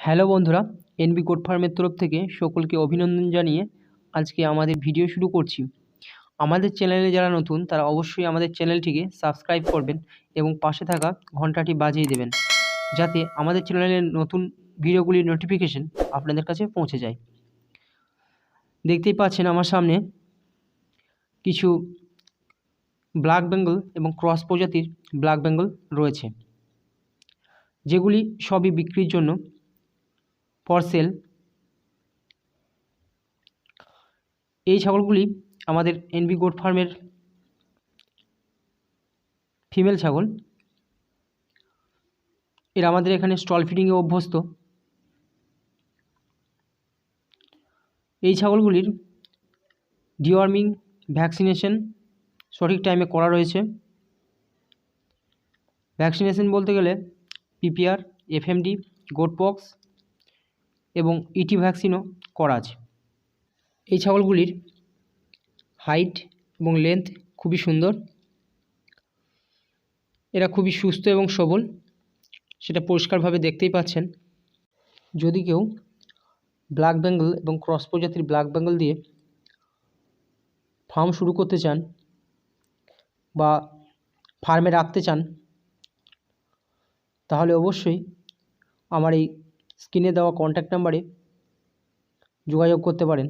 Hello বন্ধুরা NB coat ফার্মের তরফ থেকে সকলকে অভিনন্দন জানিয়ে আজকে আমাদের ভিডিও শুরু করছি। আমাদের চ্যানেলে যারা নতুন, তারা অবশ্যই আমাদের চ্যানেলটিকে সাবস্ক্রাইব করবেন এবং পাশে থাকা ঘন্টাটি বাজিয়ে দেবেন, যাতে আমাদের চ্যানেলের নতুন ভিডিওগুলির নোটিফিকেশন আপনাদের কাছে পৌঁছে যায়। দেখতেই পাচ্ছেন আমার সামনে কিছু ব্ল্যাক বেঙ্গল এবং ক্রস প্রজাতির ব্ল্যাক বেঙ্গল রয়েছে, যেগুলি সবই বিক্রির জন্য ফর সেল। এই ছাগলগুলি আমাদের এনবি গোট ফার্মের ফিমেল ছাগল। এরা আমাদের এখানে স্টল ফিডিংয়ে অভ্যস্ত। এই ছাগলগুলির ডিওয়ার্মিং ভ্যাকসিনেশন সঠিক টাইমে করা রয়েছে। ভ্যাকসিনেশন বলতে গেলে পিপিআর, এফএমডি, গোট পক্স এবং ইটি ভ্যাকসিনও করা আছে। এই ছাগলগুলির হাইট এবং লেন্থ খুবই সুন্দর। এরা খুবই সুস্থ এবং সবল, সেটা পরিষ্কারভাবে দেখতেই পাচ্ছেন। যদি কেউ ব্ল্যাক বেঙ্গল এবং ক্রস প্রজাতির ব্ল্যাক বেঙ্গল দিয়ে ফার্ম শুরু করতে চান বা ফার্মে রাখতে চান, তাহলে অবশ্যই আমার এই স্ক্রিনে দেওয়া কন্ট্যাক্ট নাম্বারে যোগাযোগ করতে পারেন।